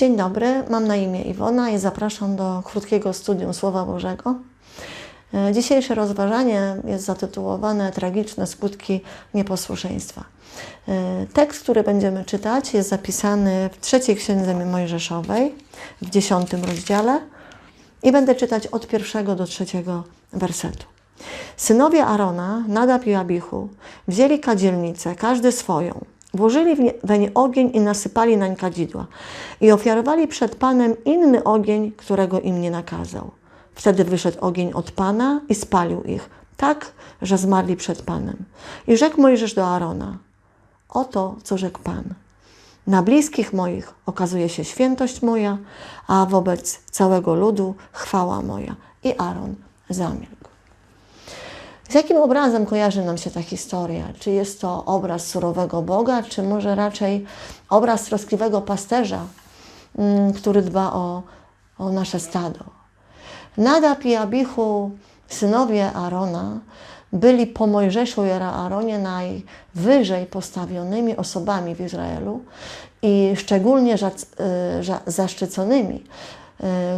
Dzień dobry, mam na imię Iwona i zapraszam do krótkiego studium Słowa Bożego. E, Dzisiejsze rozważanie jest zatytułowane Tragiczne skutki nieposłuszeństwa. E, Tekst, który będziemy czytać, jest zapisany w trzeciej księdze Mojżeszowej, w dziesiątym rozdziale i będę czytać od pierwszego do trzeciego wersetu. Synowie Arona, Nadab i Abichu, wzięli kadzielnicę, każdy swoją, włożyli weń ogień i nasypali nań kadzidła i ofiarowali przed Panem inny ogień, którego im nie nakazał. Wtedy wyszedł ogień od Pana i spalił ich, tak, że zmarli przed Panem. I rzekł Mojżesz do Arona, oto co rzekł Pan. Na bliskich moich okazuje się świętość moja, a wobec całego ludu chwała moja. I Aaron zamilkł. Z jakim obrazem kojarzy nam się ta historia? Czy jest to obraz surowego Boga, czy może raczej obraz troskliwego pasterza, mm, który dba o, o nasze stado? Nadab i Abichu, synowie Arona, byli po Mojżeszu i Aaronie najwyżej postawionymi osobami w Izraelu i szczególnie y, zaszczyconymi,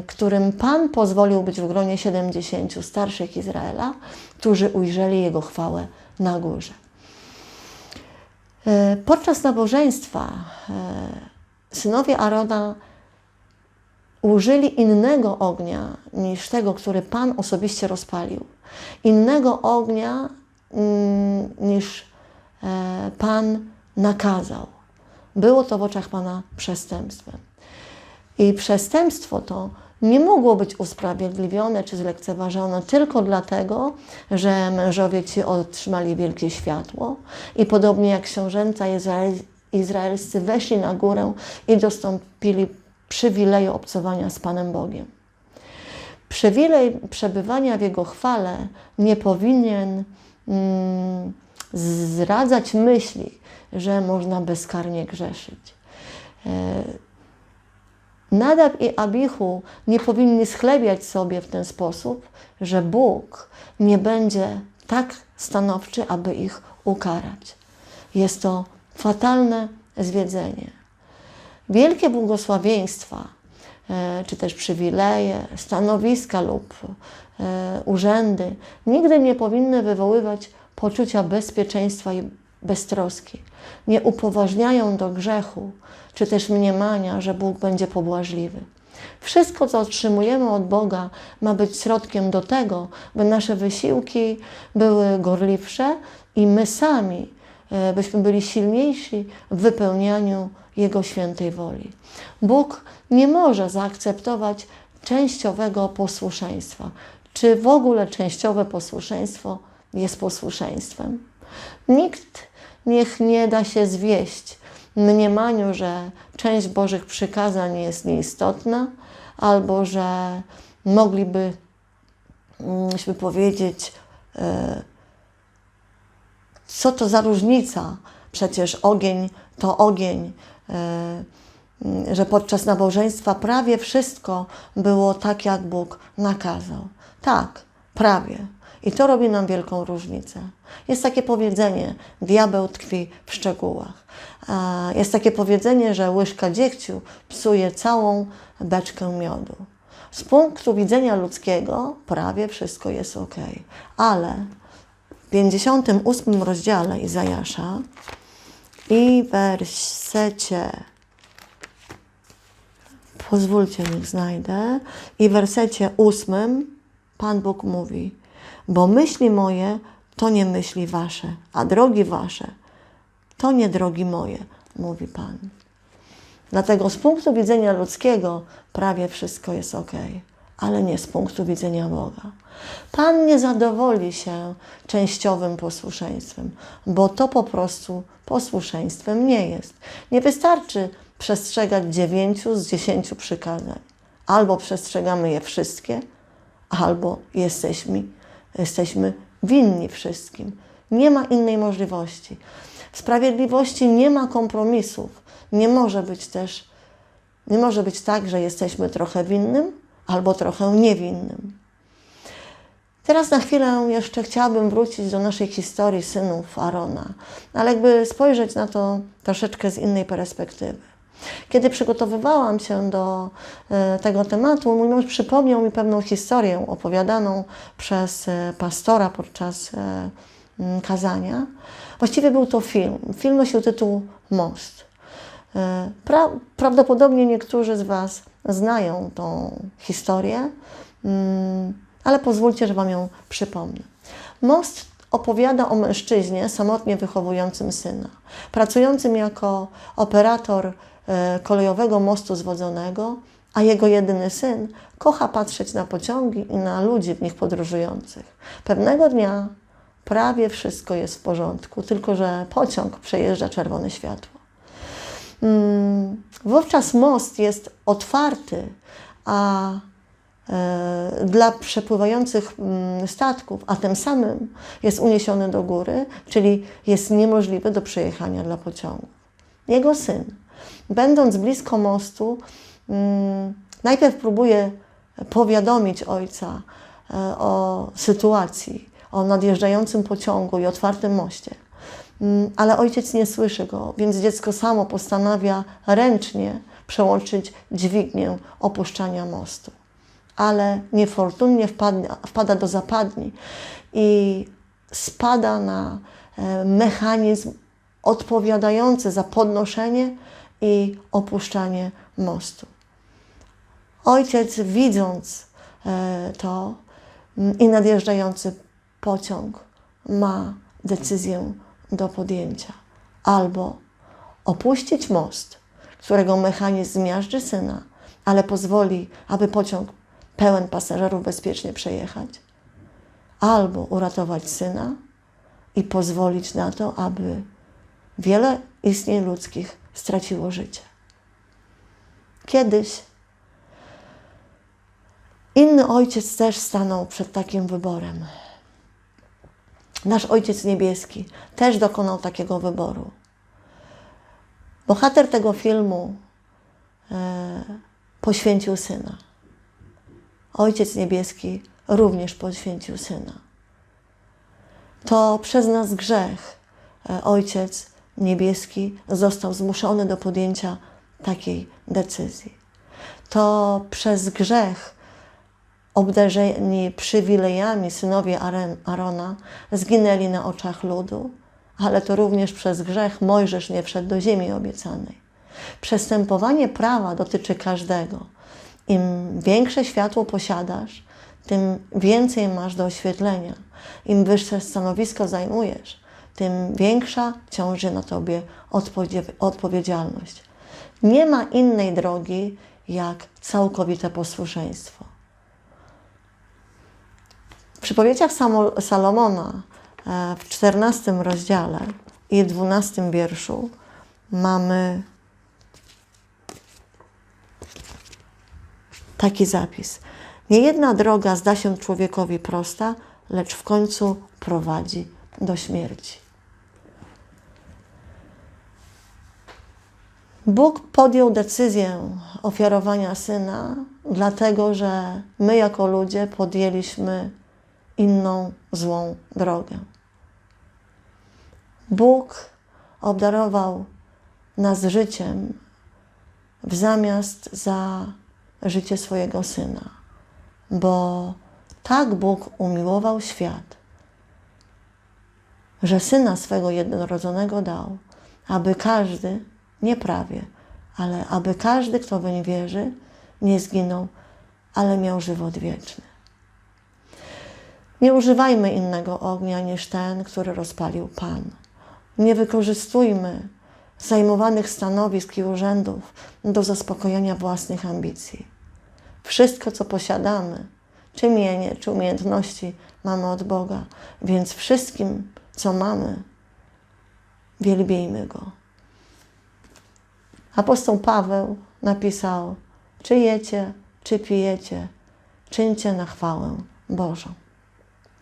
którym Pan pozwolił być w gronie 70 starszych Izraela, którzy ujrzeli Jego chwałę na górze. Y, Podczas nabożeństwa y, synowie Arona użyli innego ognia niż tego, który Pan osobiście rozpalił. Innego ognia mm, niż e, Pan nakazał. Było to w oczach Pana przestępstwem. I przestępstwo to nie mogło być usprawiedliwione czy zlekceważone tylko dlatego, że mężowie ci otrzymali wielkie światło i podobnie jak książęta izrael, izraelscy weszli na górę i dostąpili przywileju obcowania z Panem Bogiem. Przywilej przebywania w Jego chwale nie powinien mm, zradzać myśli, że można bezkarnie grzeszyć. E, Nadab i Abichu nie powinni schlebiać sobie w ten sposób, że Bóg nie będzie tak stanowczy, aby ich ukarać. Jest to fatalne zwiedzenie. Wielkie błogosławieństwa, e, czy też przywileje, stanowiska lub e, urzędy nigdy nie powinny wywoływać poczucia bezpieczeństwa i beztroski. Nie upoważniają do grzechu, czy też mniemania, że Bóg będzie pobłażliwy. Wszystko, co otrzymujemy od Boga, ma być środkiem do tego, by nasze wysiłki były gorliwsze i my sami e, byśmy byli silniejsi w wypełnianiu Jego świętej woli. Bóg nie może zaakceptować częściowego posłuszeństwa. Czy w ogóle częściowe posłuszeństwo jest posłuszeństwem? Nikt niech nie da się zwieść mniemaniu, że część Bożych przykazań jest nieistotna, albo że mogliby, myśmy powiedzieć, e, co to za różnica? Przecież ogień to ogień, e, że podczas nabożeństwa prawie wszystko było tak, jak Bóg nakazał. Tak, prawie. I to robi nam wielką różnicę. Jest takie powiedzenie: diabeł tkwi w szczegółach. Jest takie powiedzenie, że łyżka dziegciu psuje całą beczkę miodu. Z punktu widzenia ludzkiego prawie wszystko jest ok, ale w 58 rozdziale Izajasza i wersecie, pozwólcie, niech znajdę, i w wersecie 8 Pan Bóg mówi: Bo myśli moje to nie myśli wasze, a drogi wasze to nie drogi moje, mówi Pan. Dlatego z punktu widzenia ludzkiego prawie wszystko jest ok, ale nie z punktu widzenia Boga. Pan nie zadowoli się częściowym posłuszeństwem, bo to po prostu posłuszeństwem nie jest. Nie wystarczy przestrzegać dziewięciu z dziesięciu przykazań. Albo przestrzegamy je wszystkie, albo jesteśmy, jesteśmy winni wszystkim. Nie ma innej możliwości. W sprawiedliwości nie ma kompromisów. Nie może być też, nie może być tak, że jesteśmy trochę winnym albo trochę niewinnym. Teraz na chwilę jeszcze chciałabym wrócić do naszej historii synów Arona, ale jakby spojrzeć na to troszeczkę z innej perspektywy. Kiedy przygotowywałam się do e, tego tematu, mój mąż przypomniał mi pewną historię opowiadaną przez e, pastora podczas e, kazania. Właściwie był to film. Film nosił tytuł Most. Pra, prawdopodobnie niektórzy z Was znają tą historię, mm, ale pozwólcie, że Wam ją przypomnę. Most opowiada o mężczyźnie samotnie wychowującym syna, pracującym jako operator kolejowego mostu zwodzonego, a jego jedyny syn kocha patrzeć na pociągi i na ludzi w nich podróżujących. Pewnego dnia prawie wszystko jest w porządku, tylko że pociąg przejeżdża czerwone światło. Mm, Wówczas most jest otwarty, a e, dla przepływających mm, statków, a tym samym jest uniesiony do góry, czyli jest niemożliwy do przejechania dla pociągów. Jego syn, będąc blisko mostu, mm, najpierw próbuje powiadomić ojca e, o sytuacji, o nadjeżdżającym pociągu i otwartym moście. Mm, Ale ojciec nie słyszy go, więc dziecko samo postanawia ręcznie przełączyć dźwignię opuszczania mostu. Ale niefortunnie wpadnie, wpada do zapadni i spada na e, mechanizm odpowiadający za podnoszenie i opuszczanie mostu. Ojciec, widząc e, to mm, i nadjeżdżający pociąg, ma decyzję do podjęcia. Albo opuścić most, którego mechanizm zmiażdży syna, ale pozwoli, aby pociąg pełen pasażerów bezpiecznie przejechać. Albo uratować syna i pozwolić na to, aby wiele istnień ludzkich straciło życie. Kiedyś inny ojciec też stanął przed takim wyborem. Nasz Ojciec Niebieski też dokonał takiego wyboru. Bohater tego filmu e, poświęcił syna. Ojciec Niebieski również poświęcił syna. To przez nas grzech e, Ojciec Niebieski został zmuszony do podjęcia takiej decyzji. To przez grzech obdarzeni przywilejami synowie Arona zginęli na oczach ludu, ale to również przez grzech Mojżesz nie wszedł do ziemi obiecanej. Przestępowanie prawa dotyczy każdego. Im większe światło posiadasz, tym więcej masz do oświetlenia. Im wyższe stanowisko zajmujesz, tym większa ciąży na tobie odpowie- odpowiedzialność. Nie ma innej drogi jak całkowite posłuszeństwo. W przypowiedziach Salomona e, w 14 rozdziale i 12 wierszu mamy taki zapis. Nie jedna droga zda się człowiekowi prosta, lecz w końcu prowadzi do śmierci. Bóg podjął decyzję ofiarowania syna, dlatego że my, jako ludzie, podjęliśmy inną złą drogę. Bóg obdarował nas życiem w zamiast za życie swojego syna, bo tak Bóg umiłował świat, że syna swego jednorodzonego dał, aby każdy, nie prawie, ale aby każdy, kto weń wierzy, nie zginął, ale miał żywot wieczny. Nie używajmy innego ognia niż ten, który rozpalił Pan. Nie wykorzystujmy zajmowanych stanowisk i urzędów do zaspokojenia własnych ambicji. Wszystko, co posiadamy, czy mienie, czy umiejętności, mamy od Boga, więc wszystkim, co mamy, wielbijmy Go. Apostoł Paweł napisał: Czy jecie, czy pijecie, czyńcie na chwałę Bożą.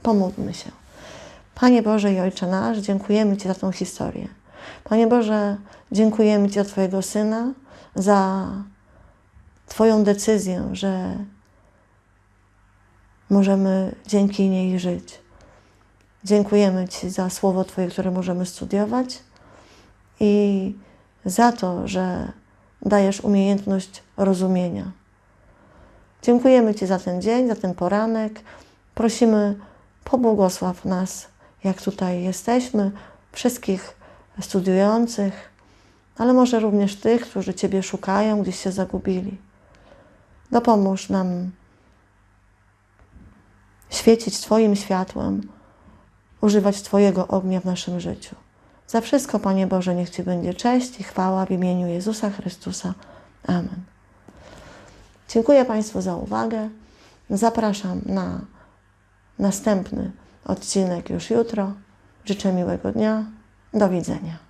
Pomódlmy się. Panie Boże i Ojcze nasz, dziękujemy Ci za tą historię. Panie Boże, dziękujemy Ci za Twojego Syna, za Twoją decyzję, że możemy dzięki niej żyć. Dziękujemy Ci za Słowo Twoje, które możemy studiować i za to, że dajesz umiejętność rozumienia. Dziękujemy Ci za ten dzień, za ten poranek. Prosimy, pobłogosław nas, jak tutaj jesteśmy, wszystkich studiujących, ale może również tych, którzy Ciebie szukają, gdzieś się zagubili. Dopomóż nam świecić Twoim światłem, używać Twojego ognia w naszym życiu. Za wszystko, Panie Boże, niech Ci będzie cześć i chwała w imieniu Jezusa Chrystusa. Amen. Dziękuję Państwu za uwagę. Zapraszam na następny odcinek już jutro. Życzę miłego dnia. Do widzenia.